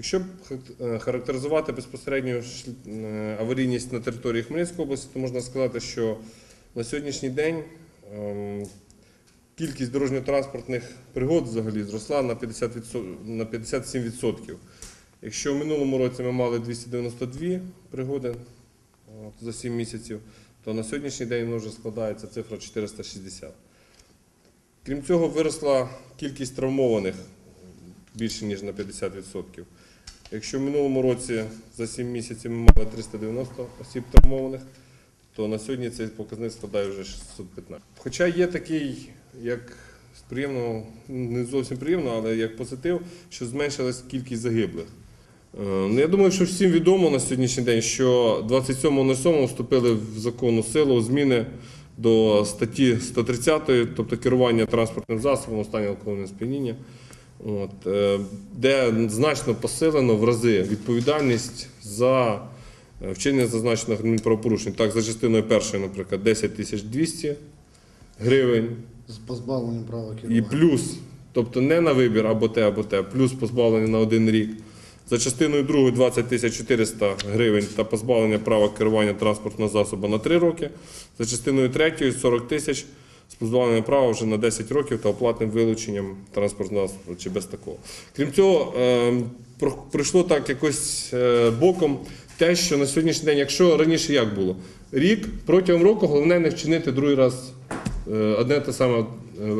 Якщо е, характеризувати безпосередньо е, аварійність на території Хмельницької області, то можна сказати, що на сьогоднішній день ем, кількість дорожньо-транспортних пригод взагалі зросла на 57%. Якщо в минулому році ми мали 292 пригоди за 7 місяців, то на сьогоднішній день воно вже складається цифра 460. Крім цього, виросла кількість травмованих більше ніж на 50%. Якщо в минулому році за 7 місяців ми мали 390 осіб травмованих, то на сьогодні цей показник складає вже 615. Хоча є такий, як з приємного, не зовсім приємно, але як позитив, що зменшилась кількість загиблих. Е, Ну, я думаю, що всім відомо на сьогоднішній день, що 27.07 вступили в законну силу зміни до статті 130, тобто керування транспортним засобом у стані алкогольного сп'яніння, от, е, де значно посилено в рази відповідальність за е, вчинення зазначених адмінправопорушень. Так, за частиною першої, наприклад, 10 тисяч 200 гривень, З позбавленням права і плюс, тобто не на вибір або те, або те, плюс позбавлення на один рік. За частиною другою 20 тисяч 400 гривень та позбавлення права керування транспортного засобу на 3 роки. За частиною третьою 40 тисяч з позбавленням права вже на 10 років та оплатним вилученням транспортного засобу чи без такого. Крім цього, е, про- пройшло так якось е, боком те, що на сьогоднішній день, якщо раніше як було, рік протягом року головне не вчинити другий раз е, одне те саме е,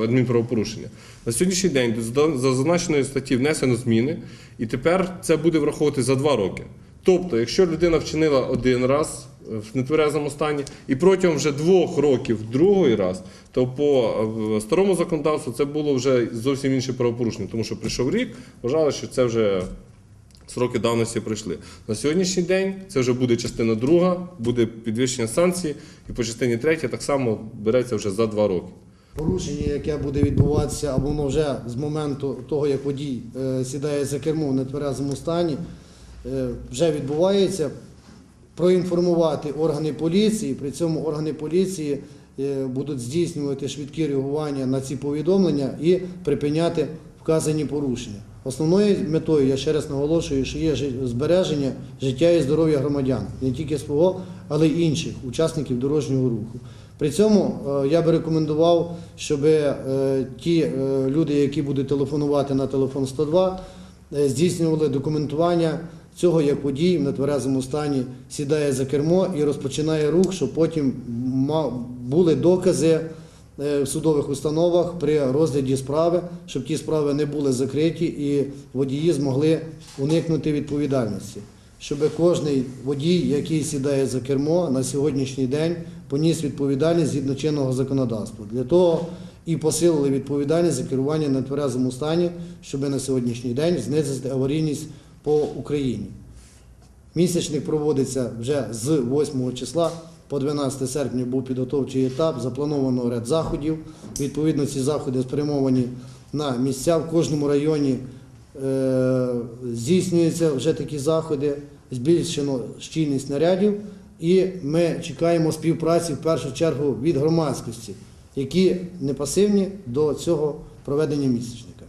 адмінправопорушення. На сьогоднішній день за зазначеної статті внесено зміни, і тепер це буде враховувати за два роки. Тобто, якщо людина вчинила один раз в нетверезому стані і протягом вже двох років другий раз, то по е, старому законодавству це було вже зовсім інше правопорушення, тому що прийшов рік, вважали, що це вже Сроки давності пройшли. На сьогоднішній день це вже буде частина друга, буде підвищення санкцій, і по частині третя так само береться вже за два роки. Порушення, яке буде відбуватися, або воно вже з моменту того, як водій е, сідає за кермо в нетверезому стані, вже відбувається. Проінформувати органи поліції, при цьому органи поліції е, будуть здійснювати швидкі реагування на ці повідомлення і припиняти вказані порушення. Основною метою, я ще раз наголошую, що є збереження життя і здоров'я громадян, не тільки свого, але й інших учасників дорожнього руху. При цьому е, я би рекомендував, щоб е, ті е, люди, які будуть телефонувати на телефон 102, е, здійснювали документування цього, як водій в нетверезому стані сідає за кермо і розпочинає рух, щоб потім були докази е, в судових установах при розгляді справи, щоб ті справи не були закриті і водії змогли уникнути відповідальності. Щоб кожний водій, який сідає за кермо на сьогоднішній день, поніс відповідальність згідно чинного законодавства. Для того і посилили відповідальність за керування на тверезому стані, щоб на сьогоднішній день знизити аварійність по Україні. Місячник проводиться вже з 8 числа по 12 серпня був підготовчий етап, заплановано ряд заходів. Відповідно, ці заходи спрямовані на місця в кожному районі. Е, здійснюються вже такі заходи, збільшено щільність нарядів, і ми чекаємо співпраці в першу чергу від громадськості, які не пасивні до цього проведення місячника.